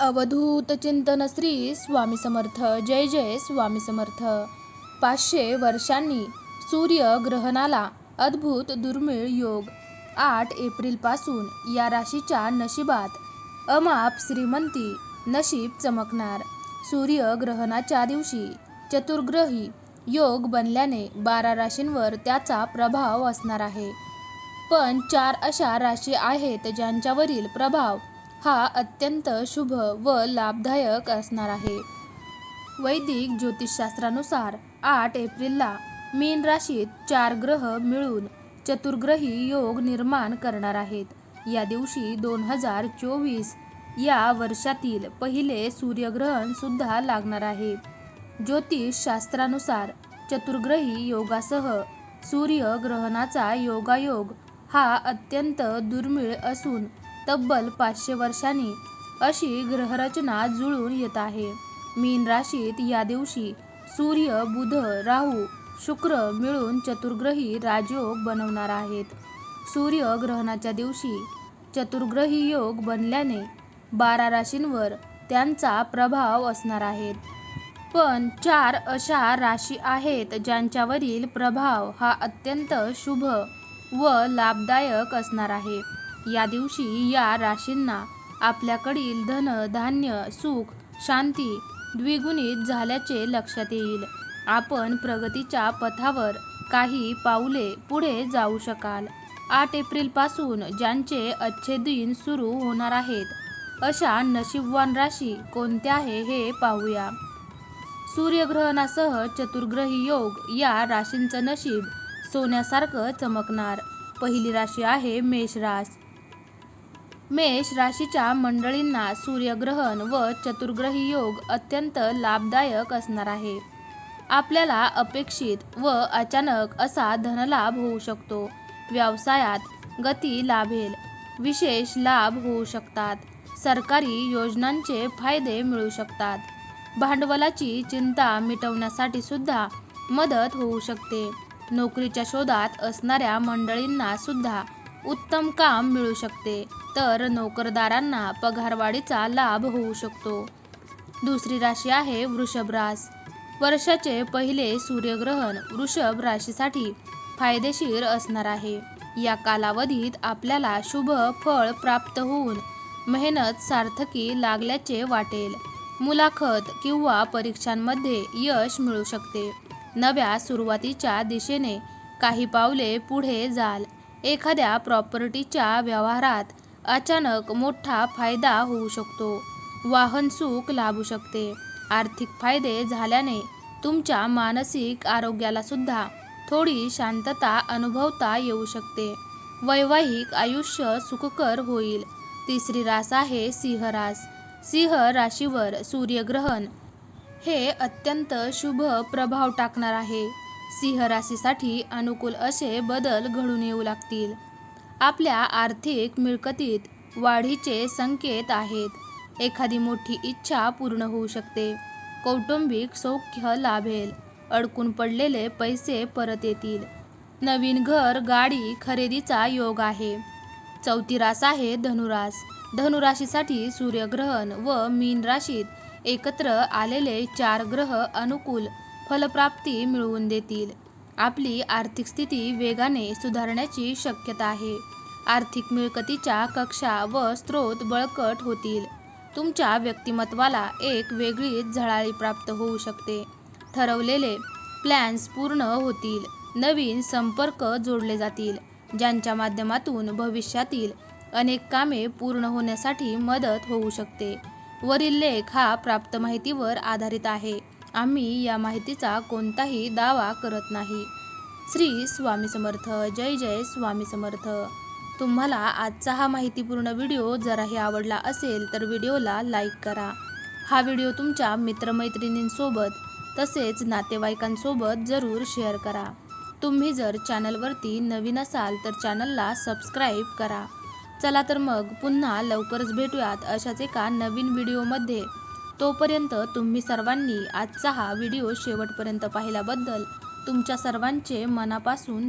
अवधूत चिंतन श्री स्वामी समर्थ. जय जय स्वामी समर्थ. पाचशे वर्षांनी सूर्यग्रहणाला अद्भुत दुर्मिळ योग. आठ एप्रिलपासून या राशीच्या नशिबात अमाप श्रीमंती नशीब चमकणार. सूर्यग्रहणाच्या दिवशी चतुर्ग्रही योग बनल्याने बारा राशींवर त्याचा प्रभाव असणार आहे. पण चार अशा राशी आहेत ज्यांच्यावरील प्रभाव हा अत्यंत शुभ व लाभदायक असणार आहे. वैदिक ज्योतिषशास्त्रानुसार आठ एप्रिलला मीन राशीत चार ग्रह मिळून चतुर्ग्रही योग निर्माण करणार आहेत. या दिवशी दोन हजार चोवीस या वर्षातील पहिले सूर्यग्रहण सुद्धा लागणार आहे. ज्योतिषशास्त्रानुसार चतुर्ग्रही योगासह सूर्यग्रहणाचा योगायोग हा अत्यंत दुर्मिळ असून तब्बल पाचशे वर्षांनी अशी ग्रहरचना जुळून येत आहे. मीन राशीत या दिवशी सूर्य बुध राहू शुक्र मिळून चतुर्ग्रही राजयोग बनवणार आहेत. सूर्य ग्रहणाच्या दिवशी चतुर्ग्रही योग बनल्याने बारा राशींवर त्यांचा प्रभाव असणार आहेत पण चार अशा राशी आहेत ज्यांच्यावरील प्रभाव हा अत्यंत शुभ व लाभदायक असणार आहे. या दिवशी या राशींना आपल्याकडील धन धान्य सुख शांती द्विगुणित झाल्याचे लक्षात येईल. आपण प्रगतीच्या पथावर काही पाऊले पुढे जाऊ शकाल. आठ एप्रिलपासून ज्यांचे अच्छे दिन सुरू होणार आहेत अशा नशीबवान राशी कोणत्या आहे हे पाहूया. सूर्यग्रहणासह चतुर्ग्रही योग या राशींचं नशीब सोन्यासारखं चमकणार. पहिली राशी आहे मेष रास मेष राशीच्या मंडळींना सूर्यग्रहण व चतुर्ग्रही योग अत्यंत लाभदायक असणार आहे. आपल्याला अपेक्षित व अचानक असा धनलाभ होऊ शकतो. व्यवसायात गती लाभेल. विशेष लाभ होऊ शकतात. सरकारी योजनांचे फायदे मिळू शकतात. भांडवलाची चिंता मिटवण्यासाठी सुद्धा मदत होऊ शकते. नोकरीच्या शोधात असणाऱ्या मंडळींना सुद्धा उत्तम काम मिळू शकते. तर नोकरदारांना पगारवाढीचा लाभ होऊ शकतो. दुसरी राशी आहे वृषभ रास. वर्षाचे पहिले सूर्यग्रहण वृषभ राशीसाठी फायदेशीर असणार आहे. या कालावधीत आपल्याला शुभ फळ प्राप्त होऊन मेहनत सार्थकी लागल्याचे वाटेल. मुलाखत किंवा परीक्षांमध्ये यश मिळू शकते. नव्या सुरुवातीच्या दिशेने काही पावले पुढे जाल. एखाद्या प्रॉपर्टीच्या व्यवहारात अचानक मोठा फायदा होऊ शकतो. वाहन सुख लाभू शकते. आर्थिक फायदे झाल्याने तुमच्या मानसिक आरोग्याला सुद्धा थोडी शांतता अनुभवता येऊ शकते. वैवाहिक आयुष्य सुखकर होईल. तिसरी रास आहे सिंहरास सिंह राशीवर सूर्यग्रहण हे अत्यंत शुभ प्रभाव टाकणार आहे. सिंह राशीसाठी अनुकूल असे बदल घडून येऊ लागतील. आपल्या आर्थिक मिळकतीत वाढीचे संकेत आहेत. एखादी मोठी इच्छा पूर्ण होऊ शकते. कौटुंबिक सौख्य लाभेल. अडकून पडलेले पैसे परत येतील. नवीन घर गाडी खरेदीचा योग आहे. चौथी रास आहे धनुरास. धनुराशीसाठी सूर्यग्रहण व मीन राशीत एकत्र आलेले चार ग्रह अनुकूल फलप्राप्ती मिळवून देतील. आपली आर्थिक स्थिती वेगाने सुधारण्याची शक्यता आहे. आर्थिक मिळकतीच्या कक्षा व स्रोत बळकट होतील. तुमच्या व्यक्तिमत्वाला एक वेगळीच झळाळी प्राप्त होऊ शकते. ठरवलेले प्लॅन्स पूर्ण होतील. नवीन संपर्क जोडले जातील. ज्यांच्या माध्यमातून भविष्यातील अनेक कामे पूर्ण होण्यासाठी मदत होऊ शकते. वरील लेख हा प्राप्त माहितीवर आधारित आहे. आम्ही या माहितीचा कोणताही दावा करत नाही. श्री स्वामी समर्थ. जय जय स्वामी समर्थ. तुम्हाला आजचा हा माहितीपूर्ण व्हिडिओ जराही आवडला असेल तर व्हिडिओला लाईक करा. हा व्हिडिओ तुमच्या मित्रमैत्रिणींसोबत तसेच नातेवाईकांसोबत जरूर शेअर करा. तुम्ही जर चॅनलवरती नवीन असाल तर चॅनलला सबस्क्राईब करा. चला तर मग पुन्हा लवकरच भेटूयात अशाच एका नवीन व्हिडिओमध्ये. तोपर्यंत तुम्ही सर्वांनी आजचा हा व्हिडिओ शेवटपर्यंत पाहिल्याबद्दल तुमच्या सर्वांचे मनापासून